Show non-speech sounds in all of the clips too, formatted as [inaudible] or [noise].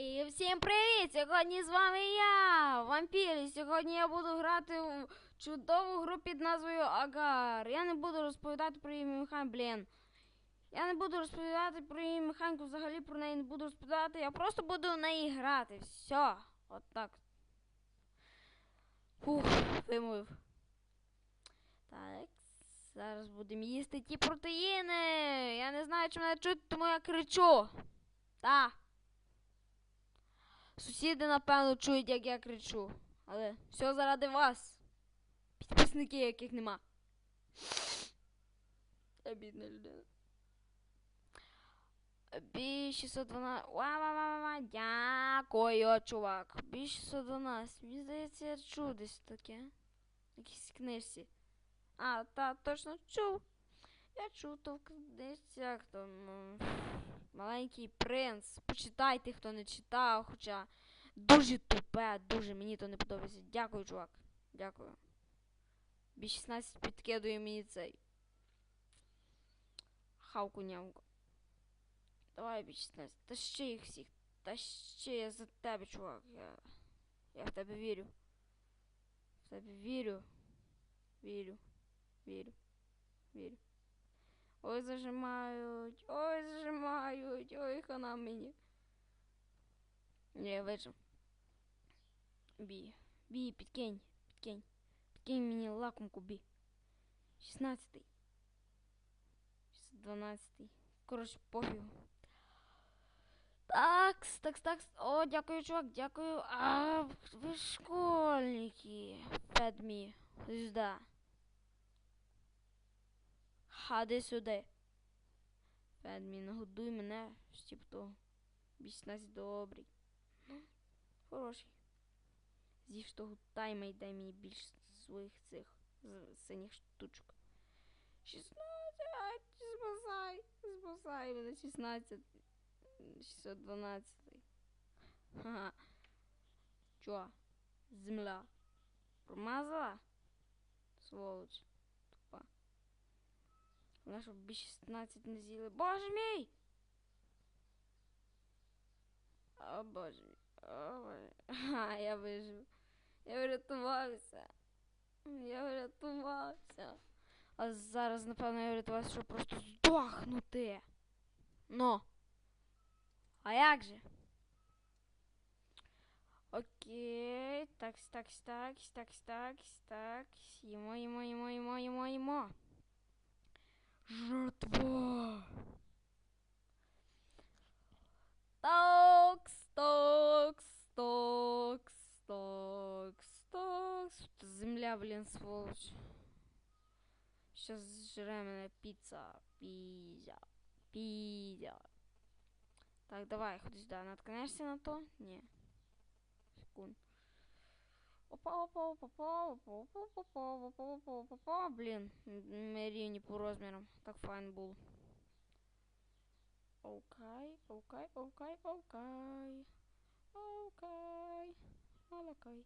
І всім привіт! Сьогодні з вами я, вампір. І сьогодні я буду грати в чудову гру під назвою Агар. Я не буду розповідати про її механіку, блін. Я не буду розповідати про її механіку, взагалі про неї не буду розповідати. Я просто буду в неї грати. Все. От так. Фух, вимовив. Так, зараз будемо їсти ті протеїни. Я не знаю, чи мене чути, тому я кричу. Так. Сусіди, напевно, чують, як я кричу. Але все заради вас. Підписники, яких нема. Я бідна людина. Бі 612. Ва-ва-ва-ва. Дякую, чувак. Бі 612. Мені здається, я чув десь таке. В якійсь книжці. А, та, точно чув. Я чув то в книжці, як там. Маленький принц. Почитайте, хто не читав, хоча дуже тупе, дуже мені то не подобається. Дякую, чувак. Дякую. Бі 16 підкидує мені цей. Хавку нямку. Давай, бі 16. Тащи їх всіх. Тащи я за тебе, чувак. Я, я в тебе вірю. В тебе вірю. Вірю. Вірю. Вірю. Ой, зажимають, ой, зажимають, ой, хана мені. Ні, я вижив. Бі. Бі, підкинь, підкинь. Підкинь мені лакомку, бі. 16. 12. Коротше, пофігу. Такс, такс, такс. О, дякую, чувак, дякую. А, ви школьники. Федмі. Звізда. Хади сюди. Федмі, нагодуй мене, типу того. 18 добрий. Ну, хороший. З'їж того тайма і дай мені більш своїх цих синіх штучок. 16, спасай, спасай мене 16. 612. Ха-ха. Чо? Земля. Промазала? Сволоч. Вона щоб бі 16 не з'їли. Боже мій! О боже мій. О боже. [laughs] Ха, я вижив. Я врятувався. Я врятувався. А зараз, напевно, я врятувався, щоб просто здохнути. Ну. А як же? Окей. Такс, такс, такс, такс, такс, такс. Їмо, їмо, їмо, їмо, їмо, їмо. Жертва! Токс, токс, токс, токс, токс. Земля, блин, сволочь. Сейчас жрем на пицца. Пизя. Пизя. Так, давай, хоть да, наткнешься на то? Не. Секунд. Опа, опа, опа, опа, опа, опа, опа, опа, опа, опа, опа. Блін, м- ми рівні по розмірам. Так файн було. Окей, окей, окей, окей. Окей. Окей.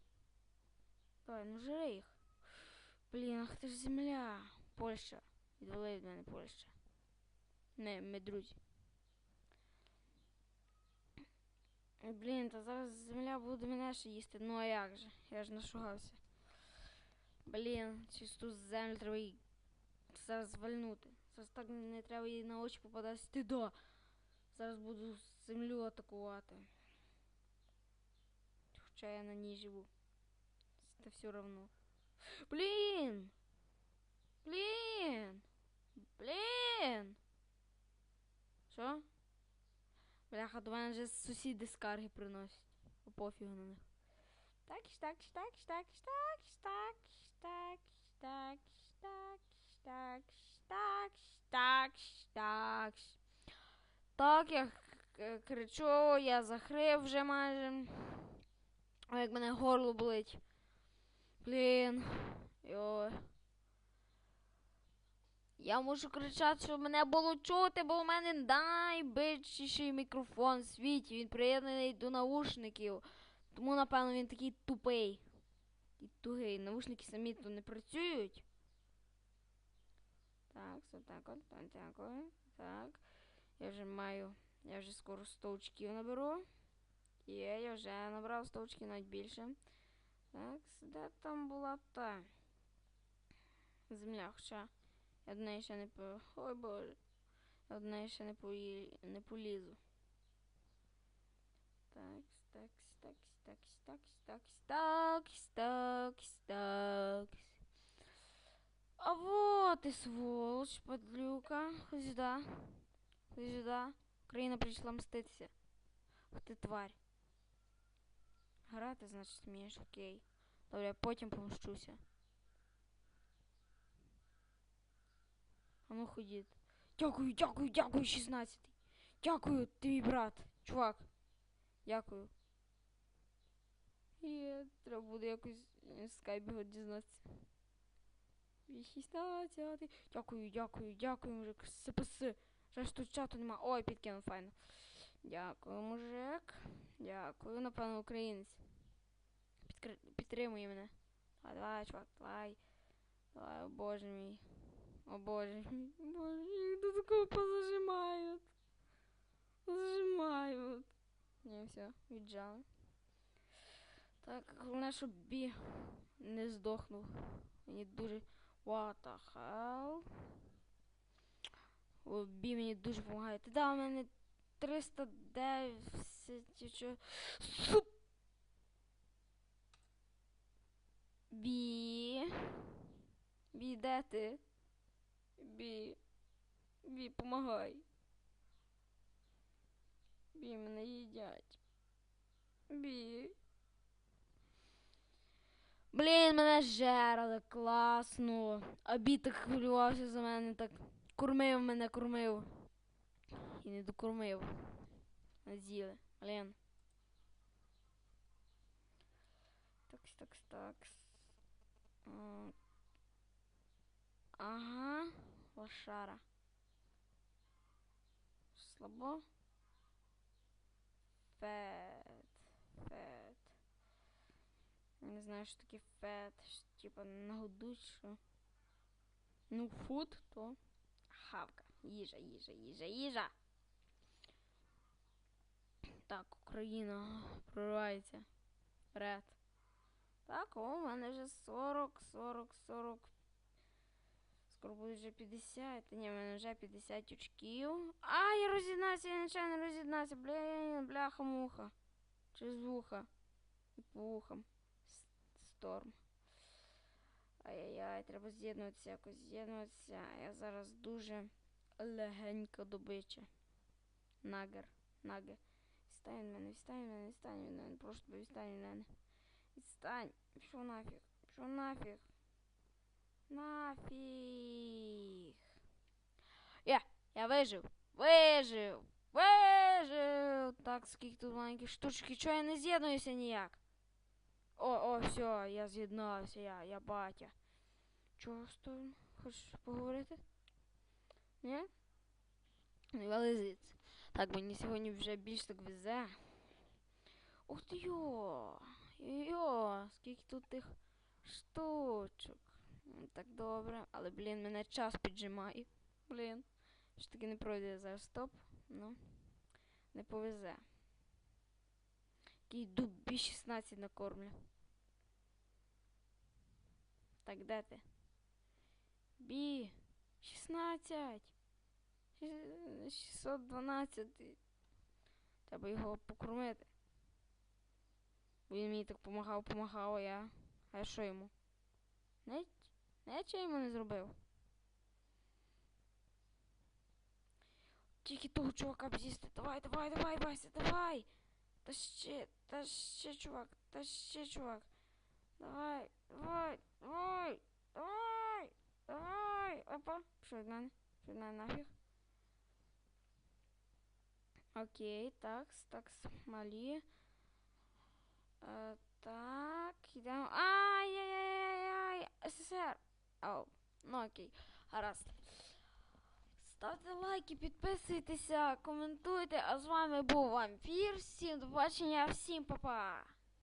Давай, ну жри їх. Блін, ах ти ж земля. Польща. Відвали від мене Польща. Не, ми друзі. Блін, та зараз земля буде мене ще їсти. Ну а як же? Я ж нашугався. Блін, чисту землю треба її зараз звальнути. Зараз так не треба їй на очі попадати. Ти до. Зараз буду землю атакувати. Хоча я на ній живу. Це все равно. Блін! Блін! Блін! Що? Бляха, до мене вже сусіди скарги приносять. Пофігу на них. Так, так, так, так, так, так, так, так, так, так, так, так, так. Так, я кричу, я захрип вже майже. Ой, як мене горло болить. Блін. Йой. Я можу кричати, щоб мене було чути, бо у мене найбільший мікрофон в світі. Він приєднаний до наушників. Тому, напевно, він такий тупий. І тугий. Наушники самі то не працюють. Так, все так от, так, так, так. Я вже маю. Я вже скоро 100 очків наберу. Є, я вже набрав 100 очків навіть більше. Так, де там була та земля, хоча неї ще не по. Ой боже. Неї ще не, пої... не полізу. Так, так, так, так, так, так, так, так, так. А вот и сволочь, подлюка. Ходи сюда. Ходи сюда. Україна прийшла мститися. Ух ти тварь. Грати, значить, вмієш, окей. Добре, я потім помщуся. Ну ходіть. Дякую, дякую, дякую, 16. Дякую, ти мій брат, чувак. Дякую. Є, треба буде якось е, з скайпі дізнатися. 16. Дякую, дякую, дякую, мужик. СПС. Жаль, тут чату нема. Ой, підкинув файно. Дякую, мужик. Дякую, напевно, українець. Підкр... Підтримує мене. Давай, давай, чувак, давай. Давай, боже мій. О боже боже мій, до такого позажимають. Зажимають. Не, все, віджали. Так, головне, щоб бі не здохнув. Мені дуже. What the hell? О, бі мені дуже допомагає. Ти дав мене 310 що. Суп! Бі. Бі, де ти? Бі. Бі, помагай. Бі, мене їдять. Бі. Блін, мене жерли, класно. А бі так хвилювався за мене, так кормив мене, кормив. І не докормив. З'їли. Блін. Такс, такс, такс. Ага, лошара. Слабо. Фет. Фет. Не знаю, що таке фет. Типа нагодуть, що. Ну, фуд, то хавка. Їжа, їжа, їжа, їжа. Так, Україна проривається. Вперед. Так, о, у мене вже 40, 40, 40. Скоро буде вже 50. Ні, в мене вже 50 очків. А, я роз'єднався, я нечайно роз'єднався. Блін, бляха-муха. Через вуха. І по. Сторм. Ай-яй-яй, треба з'єднуватися, якось з'єднуватися. Я зараз дуже легенько добича. Нагер, нагер. Відстань від мене, відстань від мене, відстань від мене. Тебе, відстань від мене. Відстань. Пішов нафіг. Пішов нафіг. Нафіг. Я, я вижив. Вижив. Вижив. Так, скільки тут маленьких штучки. Чого я не з'єднуюся ніяк? О, о, все, я з'єднався, я, я батя. Чого стой? Хочеш поговорити? Ні? Не вилизиться. Так, мені сьогодні вже більш так везе. Ух ти йо! Йо, скільки тут тих штучок. Так добре, але, блін, мене час піджимає. Блін. Що таки не пройде зараз стоп. Ну, не повезе. Який дубі 16 накормлю. Так, де ти? Бі. 16. 612. Треба його покормити. Він мені так помагав, помагав, а я. А я що йому? Не, нічого йому не зробив. Тільки того чувака б з'їсти. Давай, давай, давай, Вася, давай. Та ще, та ще, чувак, та ще, чувак. Давай, давай, давай, давай, давай. Опа, пішов від мене, пішов від мене нафіг. Окей, такс, такс, малі. Е, так, йдемо. Ай-яй-яй-яй, СССР. Ау, ну окей, гаразд. Ставте лайки, підписуйтеся, коментуйте. А з вами був Вампір. Всім до побачення, всім па-па.